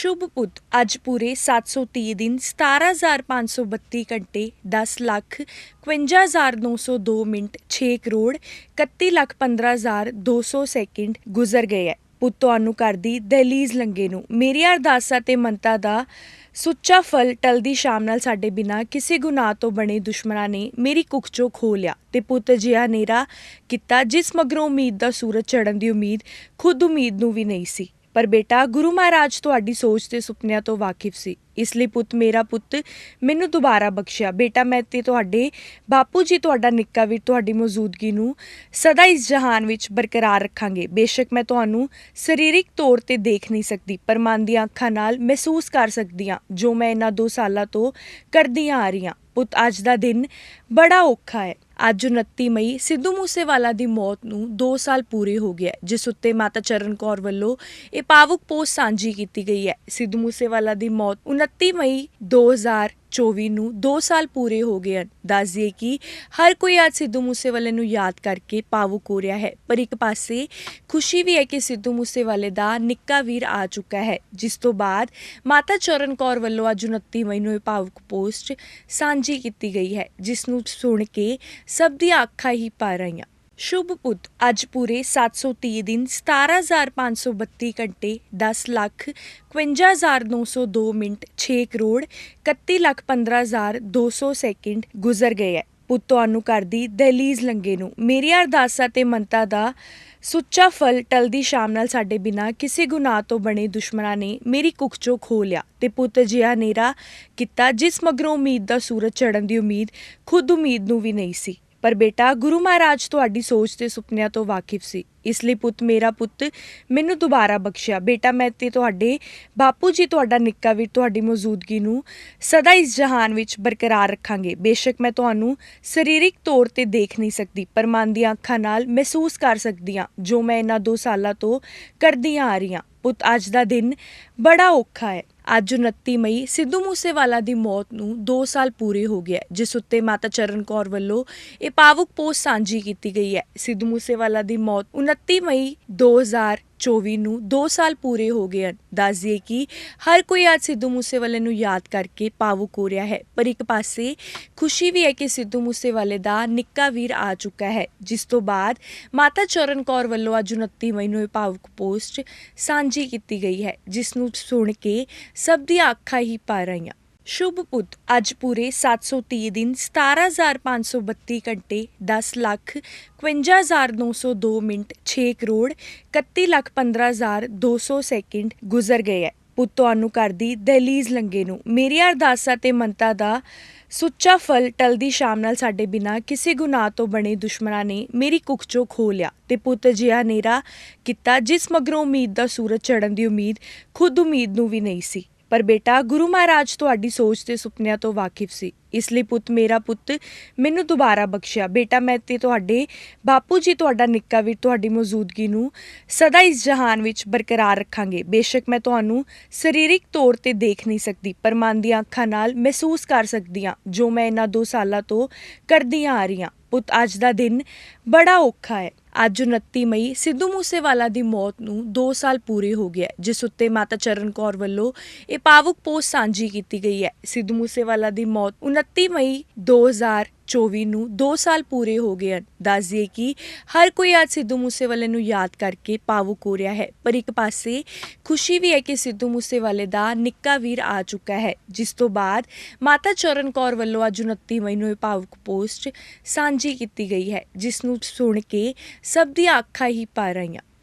ਸ਼ੁਭ ਪੁੱਤ ਅੱਜ ਪੂਰੇ 730 ਦਿਨ 17532 ਘੰਟੇ 10 ਲੱਖ 51902 ਮਿੰਟ 6 ਕਰੋੜ 31 ਲੱਖ 15200 ਸੈਕਿੰਡ ਗੁਜ਼ਰ ਗਏ ਹੈ। ਪੁੱਤ, ਤੁਹਾਨੂੰ ਕਰਦੀ ਦਹਲੀਜ਼ ਲੰਗੇ ਨੂੰ। ਮੇਰੀਆਂ ਅਰਦਾਸਾਂ ਤੇ ਮੰਨਤਾਂ ਦਾ ਸੁੱਚਾ ਫਲ ਟਲਦੀ ਸ਼ਾਮ ਨਾਲ ਸਾਡੇ ਬਿਨਾ ਕਿਸੇ ਗੁਨਾਹ ਤੋਂ ਬਣੇ ਦੁਸ਼ਮਣਾਂ ਨੇ ਮੇਰੀ ਕੁੱਖ ਚੋਂ ਖੋ ਲਿਆ ਤੇ ਪੁੱਤ ਜਿਹਾ ਨੇਰਾ ਕੀਤਾ ਜਿਸ ਮਗਰੋਂ ਉਮੀਦ ਦਾ ਸੂਰਜ ਚੜ੍ਹਨ ਦੀ ਉਮੀਦ, ਖੁਦ ਉਮੀਦ ਨੂੰ ਵੀ ਨਹੀਂ ਸੀ। ਪਰ ਬੇਟਾ, ਗੁਰੂ ਮਹਾਰਾਜ ਤੁਹਾਡੀ ਸੋਚ ਤੇ ਸੁਪਨਿਆਂ ਤੋਂ ਵਾਕਿਫ ਸੀ। ਇਸ ਲਈ ਪੁੱਤ, ਮੇਰਾ ਪੁੱਤ, ਮੈਨੂੰ ਦੁਬਾਰਾ ਬਖਸ਼ਿਆ। ਬੇਟਾ, ਮੈਂ ਤੇ ਤੁਹਾਡੇ ਬਾਪੂ ਜੀ, ਤੁਹਾਡਾ ਨਿੱਕਾ ਵੀਰ, ਤੁਹਾਡੀ ਮੌਜੂਦਗੀ ਨੂੰ ਸਦਾ ਇਸ ਜਹਾਨ ਵਿੱਚ ਬਰਕਰਾਰ ਰੱਖਾਂਗੇ। ਬੇਸ਼ੱਕ ਮੈਂ ਤੁਹਾਨੂੰ ਸਰੀਰਕ ਤੌਰ ਤੇ ਦੇਖ ਨਹੀਂ ਸਕਦੀ, ਪਰ ਮਨ ਦੀਆਂ ਅੱਖਾਂ ਨਾਲ ਮਹਿਸੂਸ ਕਰ ਸਕਦੀ ਹਾਂ, ਜੋ ਮੈਂ ਇਹਨਾਂ 2 ਸਾਲਾਂ ਤੋਂ ਕਰਦੀਆਂ ਆ ਰਹੀ ਹਾਂ। ਪੁੱਤ, ਅੱਜ ਦਾ ਦਿਨ ਬੜਾ ਔਖਾ ਹੈ। ਅੱਜ 29 ਮਈ ਸਿੱਧੂ ਮੂਸੇਵਾਲਾ ਦੀ ਮੌਤ ਨੂੰ 2 ਸਾਲ ਪੂਰੇ ਹੋ ਗਏ ਜਿਸ ਉੱਤੇ ਮਾਤਾ ਚਰਨ ਕੌਰ ਵੱਲੋਂ ਇਹ ਭਾਵੁਕ ਪੋਸਟ ਸਾਂਝੀ ਕੀਤੀ ਗਈ ਹੈ। ਸਿੱਧੂ ਮੂਸੇਵਾਲਾ ਦੀ ਮੌਤ 29 ਮਈ 2024 ਨੂੰ 2 ਸਾਲ ਪੂਰੇ ਹੋ ਗਏ ਹਨ। ਦੱਸ ਦਈਏ ਕਿ ਹਰ ਕੋਈ ਅੱਜ ਸਿੱਧੂ ਮੂਸੇਵਾਲੇ ਨੂੰ ਯਾਦ ਕਰਕੇ ਭਾਵੁਕ ਹੋ ਰਿਹਾ ਹੈ। ਪਰ ਇੱਕ ਪਾਸੇ ਖੁਸ਼ੀ ਵੀ ਹੈ ਕਿ ਸਿੱਧੂ ਮੂਸੇਵਾਲੇ ਦਾ ਨਿੱਕਾ ਵੀਰ ਆ ਚੁੱਕਾ ਹੈ। ਜਿਸ ਤੋਂ ਬਾਅਦ ਮਾਤਾ ਚਰਨ ਕੌਰ ਵੱਲੋਂ ਅੱਜ 29 ਮਈ ਨੂੰ ਇਹ ਭਾਵੁਕ ਪੋਸਟ ਸਾਂਝੀ ਕੀਤੀ ਗਈ ਹੈ, ਜਿਸ ਨੂੰ ਸੁਣ ਕੇ ਸਭ ਦੀਆਂ ਅੱਖਾਂ ਹੀ ਭਰ ਰਹੀਆਂ। ਸ਼ੁਭ ਪੁੱਤ, ਅੱਜ ਪੂਰੇ 730 ਦਿਨ 17532 ਘੰਟੇ 10 ਲੱਖ 51902 ਮਿੰਟ 6 ਕਰੋੜ 31 ਲੱਖ 15200 ਸੈਕਿੰਡ ਗੁਜ਼ਰ ਗਏ ਹੈ। ਪੁੱਤ, ਤੁਹਾਨੂੰ ਕਰਦੀ ਦਹਿਲੀਜ਼ ਲੰਗੇ ਨੂੰ ਮੇਰੀਆਂ ਅਰਦਾਸਾਂ ਤੇ ਮੰਨਤਾਂ ਦਾ ਸੁੱਚਾ ਫਲ ਟਲਦੀ ਸ਼ਾਮ ਨਾਲ ਸਾਡੇ ਬਿਨਾ ਕਿਸੇ ਗੁਨਾਹ ਤੋਂ ਬਣੇ ਦੁਸ਼ਮਣਾਂ ਨੇ ਮੇਰੀ ਕੁੱਖ ਚੋਂ ਖੋ ਲਿਆ ਤੇ ਪੁੱਤ ਜਿਹਾ ਨੇਰਾ ਕੀਤਾ ਜਿਸ ਮਗਰੋਂ ਉਮੀਦ ਦਾ ਸੂਰਜ ਚੜ੍ਹਨ ਦੀ ਉਮੀਦ, ਖੁਦ ਉਮੀਦ ਨੂੰ ਵੀ ਨਹੀਂ ਸੀ। ਪਰ ਬੇਟਾ, ਗੁਰੂ ਮਹਾਰਾਜ ਤੁਹਾਡੀ ਸੋਚ ਤੇ ਸੁਪਨਿਆਂ ਤੋਂ ਵਾਕਿਫ ਸੀ। ਇਸ ਲਈ ਪੁੱਤ, ਮੇਰਾ ਪੁੱਤ, ਮੈਨੂੰ ਦੁਬਾਰਾ ਬਖਸ਼ਿਆ। ਬੇਟਾ, ਮੈਂ ਤੇ ਤੁਹਾਡੇ ਬਾਪੂ ਜੀ, ਤੁਹਾਡਾ ਨਿੱਕਾ ਵੀਰ, ਤੁਹਾਡੀ ਮੌਜੂਦਗੀ ਨੂੰ ਸਦਾ ਇਸ ਜਹਾਨ ਵਿੱਚ ਬਰਕਰਾਰ ਰੱਖਾਂਗੇ। ਬੇਸ਼ੱਕ ਮੈਂ ਤੁਹਾਨੂੰ ਸਰੀਰਕ ਤੌਰ ਤੇ ਦੇਖ ਨਹੀਂ ਸਕਦੀ, ਪਰ ਮਨ ਦੀਆਂ ਅੱਖਾਂ ਨਾਲ ਮਹਿਸੂਸ ਕਰ ਸਕਦੀ ਹਾਂ, ਜੋ ਮੈਂ ਇਹਨਾਂ 2 ਸਾਲਾਂ ਤੋਂ ਕਰਦੀਆਂ ਆ ਰਹੀ ਹਾਂ। ਪੁੱਤ, ਅੱਜ ਦਾ ਦਿਨ ਬੜਾ ਔਖਾ ਹੈ। ਅੱਜ 29 ਮਈ ਸਿੱਧੂ ਮੂਸੇਵਾਲਾ ਦੀ ਮੌਤ ਨੂੰ 2 ਸਾਲ ਪੂਰੇ ਹੋ ਗਏ ਜਿਸ ਉੱਤੇ ਮਾਤਾ ਚਰਨ ਕੌਰ ਵੱਲੋਂ ਇਹ ਭਾਵੁਕ ਪੋਸਟ ਸਾਂਝੀ ਕੀਤੀ ਗਈ ਹੈ। ਸਿੱਧੂ ਮੂਸੇਵਾਲਾ ਦੀ ਮੌਤ 29 ਮਈ 2024 ਨੂੰ 2 ਸਾਲ ਪੂਰੇ ਹੋ ਗਏ ਹਨ। ਦੱਸ ਦਈਏ ਕਿ ਹਰ ਕੋਈ ਅੱਜ ਸਿੱਧੂ ਮੂਸੇਵਾਲੇ ਨੂੰ ਯਾਦ ਕਰਕੇ ਭਾਵੁਕ ਹੋ ਰਿਹਾ ਹੈ। ਪਰ ਇੱਕ ਪਾਸੇ ਖੁਸ਼ੀ ਵੀ ਹੈ ਕਿ ਸਿੱਧੂ ਮੂਸੇਵਾਲੇ ਦਾ ਨਿੱਕਾ ਵੀਰ ਆ ਚੁੱਕਾ ਹੈ। ਜਿਸ ਤੋਂ ਬਾਅਦ ਮਾਤਾ ਚਰਨ ਕੌਰ ਵੱਲੋਂ ਅੱਜ 29 ਮਈ ਨੂੰ ਇਹ ਭਾਵੁਕ ਪੋਸਟ ਸਾਂਝੀ ਕੀਤੀ ਗਈ ਹੈ, ਜਿਸ ਨੂੰ ਸੁਣ ਕੇ ਸਭ ਦੀਆਂ ਅੱਖਾਂ ਹੀ ਭਰ ਰਹੀਆਂ। ਸ਼ੁਭ ਪੁੱਤ, ਅੱਜ ਪੂਰੇ 730 ਦਿਨ 17532 ਘੰਟੇ 10 ਲੱਖ 51902 ਮਿੰਟ 6 ਕਰੋੜ 31 ਲੱਖ 15200 ਸੈਕਿੰਡ ਗੁਜ਼ਰ ਗਏ ਹੈ। ਪੁੱਤ, ਤੁਹਾਨੂੰ ਕਰਦੀ ਦਹਿਲੀਜ਼ ਲੰਗੇ ਨੂੰ। ਮੇਰੀਆਂ ਅਰਦਾਸਾਂ ਤੇ ਮੰਨਤਾਂ ਦਾ ਸੁੱਚਾ ਫਲ ਟਲਦੀ ਸ਼ਾਮ ਨਾਲ ਸਾਡੇ ਬਿਨਾ ਕਿਸੇ ਗੁਨਾਹ ਤੋਂ ਬਣੇ ਦੁਸ਼ਮਣਾਂ ਨੇ ਮੇਰੀ ਕੁੱਖ ਚੋਂ ਖੋ ਲਿਆ ਤੇ ਪੁੱਤ ਜਿਹਾ ਨੇਰਾ ਕੀਤਾ ਜਿਸ ਮਗਰੋਂ ਉਮੀਦ ਦਾ ਸੂਰਜ ਚੜ੍ਹਨ ਦੀ ਉਮੀਦ, ਖੁਦ ਉਮੀਦ ਨੂੰ ਵੀ ਨਹੀਂ ਸੀ। ਪਰ ਬੇਟਾ, ਗੁਰੂ ਮਹਾਰਾਜ ਤੁਹਾਡੀ ਸੋਚ ਤੇ ਸੁਪਨਿਆਂ ਤੋਂ ਵਾਕਿਫ ਸੀ। ਇਸ ਲਈ ਪੁੱਤ, ਮੇਰਾ ਪੁੱਤ, ਮੈਨੂੰ ਦੁਬਾਰਾ ਬਖਸ਼ਿਆ। ਬੇਟਾ, ਮੈਂ ਤੇ ਤੁਹਾਡੇ, ਬਾਪੂ ਜੀ ਤੁਹਾਡਾ ਨਿੱਕਾ ਵੀਰ ਤੁਹਾਡੀ ਮੌਜੂਦਗੀ ਨੂੰ ਸਦਾ ਇਸ ਜਹਾਨ ਵਿੱਚ ਬਰਕਰਾਰ ਰੱਖਾਂਗੇ। ਬੇਸ਼ੱਕ ਮੈਂ ਤੁਹਾਨੂੰ ਸਰੀਰਕ ਤੌਰ ਤੇ ਦੇਖ ਨਹੀਂ ਸਕਦੀ, ਪਰ ਮਨ ਦੀਆਂ ਅੱਖਾਂ ਨਾਲ ਮਹਿਸੂਸ ਕਰ ਸਕਦੀ ਹਾਂ, ਜੋ ਮੈਂ ਇਹਨਾਂ 2 ਸਾਲਾਂ ਤੋਂ ਕਰਦੀਆਂ ਆ ਰਹੀ ਹਾਂ। ਪੁੱਤ, ਅੱਜ ਦਾ ਦਿਨ ਬੜਾ ਔਖਾ ਹੈ। ਅੱਜ 29 ਮਈ ਸਿੱਧੂ ਮੂਸੇਵਾਲਾ ਦੀ ਮੌਤ ਨੂੰ 2 ਸਾਲ ਪੂਰੇ ਹੋ ਗਏ ਜਿਸ ਉੱਤੇ ਮਾਤਾ ਚਰਨ ਕੌਰ ਵੱਲੋਂ ਇਹ ਭਾਵੁਕ ਪੋਸਟ ਸਾਂਝੀ ਕੀਤੀ ਗਈ ਹੈ। ਸਿੱਧੂ ਮੂਸੇਵਾਲਾ ਦੀ ਮੌਤ 29 ਮਈ 2024 ਨੂੰ 2 ਸਾਲ ਪੂਰੇ ਹੋ ਗਏ ਹਨ। ਦੱਸ ਦਈਏ ਕਿ ਹਰ ਕੋਈ ਅੱਜ ਸਿੱਧੂ ਮੂਸੇਵਾਲੇ ਨੂੰ ਯਾਦ ਕਰਕੇ ਭਾਵੁਕ ਹੋ ਰਿਹਾ ਹੈ। ਪਰ ਇੱਕ ਪਾਸੇ ਖੁਸ਼ੀ ਵੀ ਹੈ ਕਿ ਸਿੱਧੂ ਮੂਸੇਵਾਲੇ ਦਾ ਨਿੱਕਾ ਵੀਰ ਆ ਚੁੱਕਾ ਹੈ। ਜਿਸ ਤੋਂ ਬਾਅਦ ਮਾਤਾ ਚਰਨ ਕੌਰ ਵੱਲੋਂ ਅੱਜ 29 ਮਈ ਨੂੰ ਇਹ ਭਾਵੁਕ ਪੋਸਟ ਸਾਂਝੀ ਕੀਤੀ ਗਈ ਹੈ, ਜਿਸ ਨੂੰ ਸੁਣ ਕੇ ਸਭ ਦੀਆਂ ਅੱਖਾਂ ਹੀ ਭਰ ਰਹੀਆਂ।